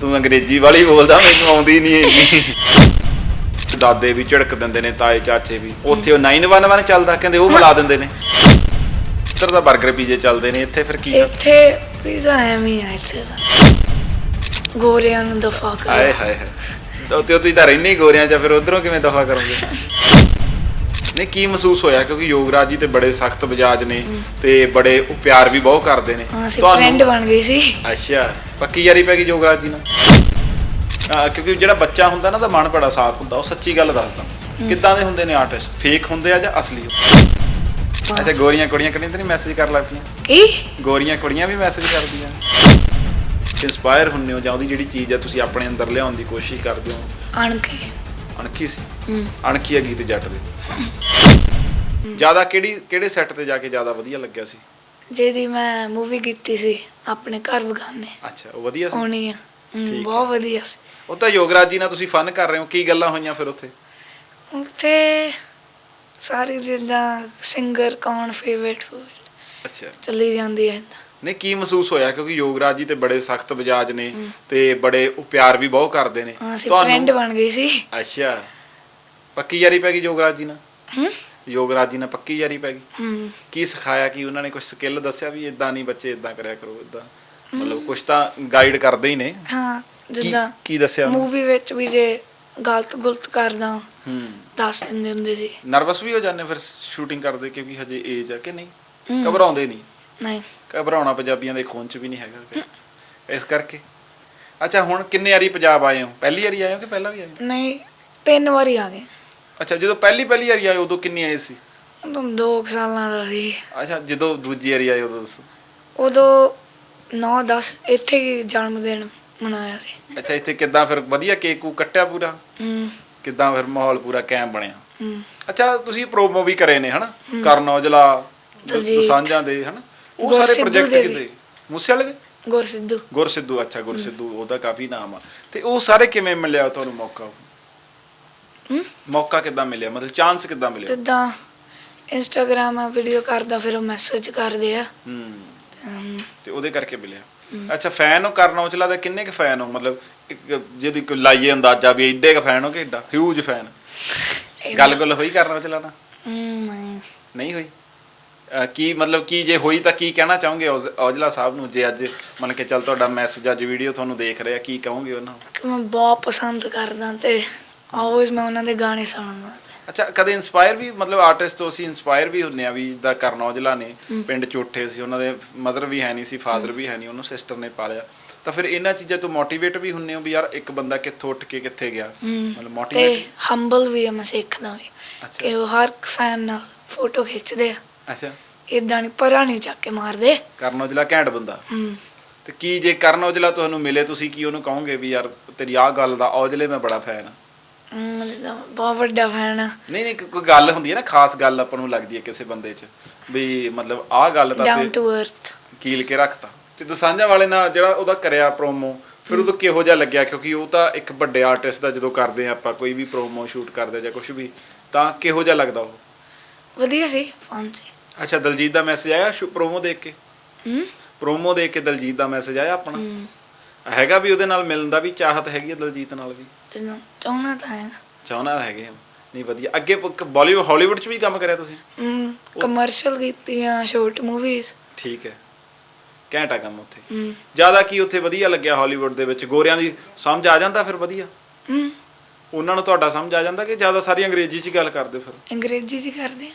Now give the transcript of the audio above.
ਤੂੰ ਅੰਗਰੇਜ਼ੀ ਵਾਲੀ ਬੋਲਦਾ ਮੈਨੂੰ ਆਉਂਦੀ ਨਹੀਂ ਇੰਨੀ। ਦਾਦੇ ਵੀ ਝੜਕ ਦਿੰਦੇ ਨੇ ਤਾਏ ਚਾਚੇ ਵੀ। ਉੱਥੇ ਉਹ 911 ਚੱਲਦਾ ਕਹਿੰਦੇ ਉਹ ਮਿਲਾ ਦਿੰਦੇ ਨੇ। ਇੱਧਰ ਦਾ 버ਗਰ ਪੀਜੇ ਚੱਲਦੇ ਨੇ ਇੱਥੇ ਫਿਰ ਕੀ ਇੱਥੇ ਪੀਜ਼ਾ ਐਵੇਂ ਆ ਇੱਥੇ ਦਾ ਗੋਰਿਆਂ ਨੂੰ ਦਫਾ ਹਾਏ ਕਰ। ਹਾਏ ਹਾਏ ਤਾਂ ਤੇ ਤੁਸੀਂ ਤਾਂ ਰਹਿੰਦੇ ਹੀ ਗੋਰਿਆਂ ਚ ਫਿਰ ਉਧਰੋਂ ਕਿਵੇਂ ਦਫਾ ਕਰੋਗੇ? ਨਹੀਂ ਕੀ ਮਹਿਸੂਸ ਹੋਇਆ? ਕਿਉਂਕਿ ਯੋਗਰਾਜ ਜੀ ਤੇ ਬੜੇ ਸਖਤ ਮਿਜਾਜ ਨੇ ਤੇ ਬੜੇ ਉਹ ਪਿਆਰ ਵੀ ਬਹੁਤ ਕਰਦੇ ਨੇ। ਹਾਂ ਅਸੀਂ ਫਰੈਂਡ ਬਣ ਗਏ ਸੀ। ਅੱਛਾ ਪੱਕੀ ਯਾਰੀ ਪੈ ਗਈ ਯੋਗਰਾਜ ਜੀ ਨਾਲ? ਆ, ਕਿਉਂਕਿ ਜਿਹੜਾ ਬੱਚਾ ਹੁੰਦਾ ਨਾ ਦਾ ਮਨ ਬੜਾ ਸਾਫ਼ ਹੁੰਦਾ ਉਹ ਸੱਚੀ ਗੱਲ ਦੱਸਦਾ। ਕਿੱਦਾਂ ਦੇ ਹੁੰਦੇ ਨੇ ਆਰਟਿਸਟ ਫੇਕ ਹੁੰਦੇ ਆ ਜਾਂ ਅਸਲੀ ਅੱਛਾ ਗੋਰੀਆਂ ਕੁੜੀਆਂ ਕਿਹੜੀਆਂ ਤੇ ਨਹੀਂ ਮੈਸੇਜ ਕਰ ਲੱਗਦੀਆਂ ਕੀ? ਗੋਰੀਆਂ ਕੁੜੀਆਂ ਵੀ ਮੈਸੇਜ ਕਰਦੀਆਂ। ਇਨਸਪਾਇਰ ਹੁੰਨੇ ਹੋ ਜਾਂ ਉਹਦੀ ਜਿਹੜੀ ਚੀਜ਼ ਹੈ ਤੁਸੀਂ ਆਪਣੇ ਅੰਦਰ ਲਿਆਉਣ ਦੀ ਕੋਸ਼ਿਸ਼ ਕਰਦੇ ਹੋ? ਕੇ ਅਣਖੀ ਸੀ? ਅਣਖੀ ਹੈ ਗੀਤ ਜੱਟ ਦੇ। ਜ਼ਿਆਦਾ ਕਿਹੜੀ ਕਿਹੜੇ ਸੈੱਟ ਤੇ ਜਾ ਕੇ ਜ਼ਿਆਦਾ ਵਧੀਆ ਲੱਗਿਆ ਸੀ? ਜਿਹਦੀ ਮੈਂ ਮੂਵੀ ਕੀਤੀ ਸੀ ਆਪਣੇ ਘਰ ਬਗਾਨੇ। ਅੱਛਾ ਉਹ ਵਧੀਆ ਸੀ? ਹੋਣੀ ਆ। ਹਮ, ਠੀਕ ਬਹੁਤ ਵਧੀਆ ਸੀ। ਉਹ ਤਾਂ ਯੋਗਰਾਜ ਜੀ ਨਾਲ ਤੁਸੀਂ ਫਨ ਕਰ ਰਹੇ ਹੋ ਕੀ ਗੱਲਾਂ ਹੋਈਆਂ ਫਿਰ ਉੱਥੇ? ਉੱਥੇ ਸਾਰੀ ਜਿੱਦਾਂ ਸਿੰਗਰ ਕੌਣ ਫੇਵਰਟ ਫੂਡ ਅੱਛਾ। ਚੱਲੀ ਜਾਂਦੀ ਹੈ ਏਦਾਂ। ਨਹੀਂ ਕੀ ਮਹਿਸੂਸ ਹੋਇਆ? ਕਿਉਂਕਿ ਯੋਗਰਾਜ ਜੀ ਤੇ ਬੜੇ ਸਖਤ ਮਿਜਾਜ ਨੇ ਤੇ ਬੜੇ ਉਹ ਪਿਆਰ ਵੀ ਬਹੁਤ ਕਰਦੇ ਨੇ। ਹਾਂ ਅਸੀਂ ਫਰੈਂਡ ਬਣ ਗਏ ਸੀ। ਅੱਛਾ। ਪੱਕੀ ਯਾਰੀ ਪੈ ਗਈ ਯੋਗਰਾਜ ਜੀ ਨਾਲ? ਹੂੰ? ਯੋਗਰਾਜ ਜੀ ਨਾਲ ਪੱਕੀ ਯਾਰੀ ਪੈ ਗਈ। ਕੀ ਸਿਖਾਇਆ ਕਿ ਉਹਨਾਂ ਨੇ ਕੁਝ ਸਕਿੱਲ ਦੱਸਿਆ ਵੀ ਇਦਾਂ ਨਹੀਂ ਬੱਚੇ ਇਦਾਂ ਕਰਿਆ ਕਰੋ ਇਦਾਂ ਮਤਲਬ ਕੁਝ ਤਾਂ ਗਾਈਡ ਕਰਦੇ ਹੀ ਨੇ। ਹਾਂ ਜਿੱਦਾਂ ਕੀ ਦੱਸਿਆ? ਮੂਵੀ ਵਿੱਚ ਵੀ ਜੇ ਗਲਤ ਗੁਲਤ ਕਰਦਾ ਹੂੰ। ਦੱਸ ਦਿੰਦੇ ਹੁੰਦੇ ਸੀ। ਨਰਵਸ ਵੀ ਹੋ ਜਾਂਦੇ ਫਿਰ ਸ਼ੂਟਿੰਗ ਕਰਦੇ ਕਿ ਵੀ ਹਜੇ ਏਜ ਆ ਕਿ ਨਹੀਂ। ਘਬਰਾਉਂਦੇ ਨਹੀਂ। ਨਹੀਂ। ਘਬਰਾਉਣਾ ਪੰਜਾਬੀਆਂ ਦੇ ਖੂਨ ਚ ਵੀ ਨਹੀਂ ਹੈਗਾ। ਇਸ ਕਰਕੇ। ਅੱਛਾ ਹੁਣ ਕਿੰਨੇ ਵਾਰੀ ਪੰਜਾਬ ਆਏ ਹੋ? ਪਹਿਲੀ ਵਾਰੀ ਆਏ ਹੋ ਕਿ ਪਹਿਲਾਂ ਵੀ ਆਏ ਹੋ? ਨਹੀਂ ਤਿੰਨ ਵਾਰੀ ਆ ਗਏ। ਅੱਛਾ ਜਦੋਂ ਪਹਿਲੀ ਪਹਿਲੀ ਵਾਰੀ ਆਏ ਉਦੋਂ ਕਿੰਨੀ ਆਏ ਸੀ? ਉਦੋਂ ਦੋ ਕੁ ਸਾਲਾਂ ਦਾ ਸੀ। ਅੱਛਾ ਜਦੋਂ ਦੂਜੀ ਵਾਰੀ ਆਏ ਉਦੋਂ ਦੱਸੋ। ਉਦੋਂ 9 10 ਇੱਥੇ ਹੀ ਜਨਮ ਦਿਨ ਮਨਾਇਆ ਸੀ। ਅੱਛਾ ਇੱਥੇ ਕਿੱਦਾਂ ਫਿਰ ਵਧੀਆ ਕੇਕ ਕੂ ਕੱਟਿਆ ਪੂਰਾ? ਹੂੰ। ਕਿੱਦਾਂ ਫਿਰ ਮਾਹੌਲ ਪੂਰਾ ਕਾਇਮ ਬਣਿਆ? ਹੂੰ। ਅੱਛਾ ਤੁਸੀਂ ਪ੍ਰੋਮੋ ਵੀ ਕਰੇ ਨੇ ਹਨਾ? ਕਰਨ ਔਜਲਾ ਦਲਜੀਤ। ਦੇ ਹਨਾ? ਉਹ ਸਾਰੇ ਸਿੱਧੂ ਪ੍ਰੋਜੈਕਟ ਦੇ ਵੀ। ਕਿਤੇ ਮੂਸੇ ਵਾਲੇ ਦੇ? ਗੁਰ ਸਿੱਧੂ ਗੁਰ ਸਿੱਧੂ ਅੱਛਾ ਗੁਰ ਸਿੱਧੂ ਉਹਦਾ ਕਾਫੀ ਨਾਮ ਆ। ਤੇ ਉਹ ਸਾਰੇ ਕਿਵੇਂ ਮਿਲਿਆ ਤੁਹਾਨੂੰ ਮੌਕਾ? ਮੌਕਾ ਕਿੱਦਾਂ ਮਿਲਿਆ? ਮਤਲਬ ਚਾਂਸ ਕਿੱਦਾਂ ਮਿਲਿਆ? ਜਿੱਦਾਂ ਇੰਸਟਾਗ੍ਰਾਮ ਆ ਵੀਡੀਓ ਕਰਦਾ ਫਿਰ ਉਹ ਮੈਸੇਜ ਕਰਦੇ ਆ। ਹੂੰ। ਤੇ ਉਹਦੇ ਕਰਕੇ ਮਿਲਿਆ? ਅੱਛਾ ਫੈਨ ਹੋ ਕਰਨ ਔਜਲਾ ਦਾ ਕਿੰਨੇ ਕੁ ਫੈਨ ਹੋ? ਮਤਲਬ ਇੱਕ ਜਿਹਦੀ ਕੋਈ ਲਾਈਏ ਅੰਦਾਜ਼ਾ ਵੀ ਐਡੇ ਕੁ ਫੈਨ ਹੋ ਕਿ ਐਡਾ? ਹਿਊਜ ਫੈਨ ਗੱਲ ਗੁੱਲ ਹੋਈ ਕਰਨ ਔਜਲਾ ਨਾਲ? ਹਮ, ਨਹੀਂ। ਨਹੀਂ ਹੋਈ? ਅਹ ਕੀ ਮਤਲਬ ਕੀ ਜੇ ਹੋਈ ਤਾਂ ਕੀ ਕਹਿਣਾ ਚਾਹੋਗੇ ਔਜ- ਔਜਲਾ ਸਾਹਿਬ ਨੂੰ ਜੇ ਅੱਜ ਮੰਨ ਕੇ ਚੱਲ ਤੁਹਾਡਾ ਮੈਸੇਜ ਅੱਜ ਵੀਡੀਓ ਤੁਹਾਨੂੰ ਦੇਖ ਰਿਹਾ ਕੀ ਕਹੋਗੇ ਉਹਨਾਂ ਨੂੰ? ਕਿ ਮੈਂ ਬਹੁਤ ਪਸੰਦ ਕਰਦਾ ਤੇ ਆਲਵੇਜ਼ ਮੈਂ ਉਹਨਾਂ ਦੇ ਗਾਣੇ ਸੁਣਦਾ ਅੱਛਾ ਕਦੇ ਇਨਸਪਾਇਰ ਵੀ ਮਤਲਬ ਆਰਟਿਸਟ ਤੋਂ ਅਸੀਂ ਇਨਸਪਾਇਰ ਵੀ ਹੁੰਨੇ ਆ ਵੀ ਦਾ ਕਰਨ ਔਜਲਾ ਨੇ ਪਿੰਡ ਚੋਠੇ ਸੀ ਉਹਨਾਂ ਦੇ ਮਦਰ ਵੀ ਹੈ ਨਹੀਂ ਸੀ ਫਾਦਰ ਵੀ ਹੈ ਨਹੀਂ ਉਹਨੂੰ ਸਿਸਟਰ ਨੇ ਪਾਲਿਆ। ਤਾਂ ਫਿਰ ਇਹਨਾਂ ਚੀਜ਼ਾਂ ਤੋਂ ਮੋਟੀਵੇਟ ਵੀ ਹੁੰਨੇ ਹੋ ਵੀ ਯਾਰ ਇੱਕ ਬੰਦਾ ਕਿੱਥੋਂ ਉੱਠ ਕੇ ਕਿੱਥੇ ਗਿਆ? ਮਤਲਬ ਤੇ ਮੋਟੀਵੇਟ ਹੰਬਲ ਵੀ ਆ ਮੈਂ ਸਿੱਖਦਾ ਵੀ। ਕਿ ਉਹ ਹਰ ਫੈਨ ਨਾਲ ਫੋਟੋ ਖਿੱਚਦੇ ਆ। ਅੱਛਾ। ਇਦਾਂ ਨਹੀਂ ਪਰਾਂ ਨਹੀਂ ਚੱਕ ਕੇ ਮਾਰਦੇ। ਕਰਨ ਔਜਲਾ ਘੈਂਟ ਬੰਦਾ। ਹਮ, ਤੇ ਕੀ ਜੇ ਕਰਨ ਔਜਲਾ ਤੁਹਾਨੂੰ ਮਿਲੇ ਤੁਸੀਂ ਕੀ ਉਹਨੂੰ ਕਹੋਗੇ ਵੀ ਯਾਰ ਤੇਰੀ ਆਹ ਗੱਲ ਦਾ ਔਜਲੇ ਮੈਂ ਬੜਾ ਫੈਨ ਆ ਬਹੁਤ ਵੱਡਾ ਫੈਨ ਆ। ਨਹੀਂ ਨਹੀਂ ਕੋਈ ਗੱਲ ਹੁੰਦੀ ਹੈ ਨਾ ਖਾਸ ਗੱਲ ਆਪਾਂ ਨੂੰ ਲੱਗਦੀ ਹੈ ਕਿਸੇ ਬੰਦੇ 'ਚ ਵੀ ਮਤਲਬ ਆਹ ਗੱਲ ਤਾਂ ਡਾਊਨ ਤੇ ਟੂ ਅਰਥ ਕੀਲ ਕੇ ਰੱਖਤਾ। ਤੇ ਦਸਾਂਝਾ ਵਾਲੇ ਨਾਲ ਜਿਹੜਾ ਉਹਦਾ ਕਰਿਆ ਪ੍ਰੋਮੋ ਫਿਰ ਉਦੋਂ ਕਿਹੋ ਜਿਹਾ ਲੱਗਿਆ? ਕਿਉਂਕਿ ਉਹ ਤਾਂ ਇੱਕ ਵੱਡੇ ਆਰਟਿਸਟ ਦਾ ਜਦੋਂ ਕਰਦੇ ਆ ਆਪਾਂ ਕੋਈ ਵੀ ਪ੍ਰੋਮੋ ਸ਼ੂਟ ਕਰਦੇ ਆ ਜਾਂ ਕੁਝ ਵੀ ਤਾਂ ਕਿਹੋ ਜਿਹਾ ਲੱਗਦਾ ਉਹ? ਵਧੀਆ ਸੀ ਫਨ ਸੀ। ਅੱਛਾ ਦਲਜੀਤ ਦਾ ਮੈਸੇਜ ਆਇਆ ਪ੍ਰੋਮੋ ਦੇਖ ਕੇ? ਹਮ ਪ੍ਰੋਮੋ ਦੇਖ ਕੇ ਦਲਜੀਤ ਦਾ ਮੈਸੇਜ ਆਇਆ ਆਪਣਾ? ਹਮ, ਹੈਗਾ ਵੀ ਉਹਦੇ ਨਾਲ ਮਿਲਣ ਦਾ ਵੀ ਚਾਹਤ ਹੈਗੀ ਹੈ ਦਲਜੀਤ ਨਾਲ ਵੀ? ਚਾਹੁੰਦਾ ਤਾਂ ਹੈ ਚਾਹਣਾ ਹੈਗੇ ਆ। ਨਹੀਂ ਵਧੀਆ। ਅੱਗੇ ਬਾਲੀਵੁੱਡ ਹਾਲੀਵੁੱਡ 'ਚ ਵੀ ਕੰਮ ਕਰਿਆ ਤੁਸੀਂ? ਹਮ ਕਮਰਸ਼ੀਅਲ ਕੀਤੀਆਂ ਸ਼ਾਰਟ ਮੂਵੀਜ਼ ਠੀਕ ਹੈ। ਘੈਂਟਾ ਕੰਮ ਉੱਥੇ। ਹਮ ਜ਼ਿਆਦਾ ਕੀ ਉੱਥੇ ਵਧੀਆ ਲੱਗਿਆ ਹਾਲੀਵੁੱਡ ਦੇ ਵਿੱਚ? ਗੋਰਿਆਂ ਦੀ ਸਮਝ ਆ ਜਾਂਦਾ ਫਿਰ ਵਧੀਆ? ਹਮ ਉਹਨਾਂ ਨੂੰ ਤੁਹਾਡਾ ਸਮਝ ਆ ਜਾਂਦਾ ਕਿ ਜ਼ਿਆਦਾ ਸਾਰੀ ਅੰਗਰੇਜ਼ੀ 'ਚ ਹੀ ਗੱਲ ਕਰਦੇ ਫਿਰ? ਅੰਗਰੇਜ਼ੀ ਚ ਕਰਦੇ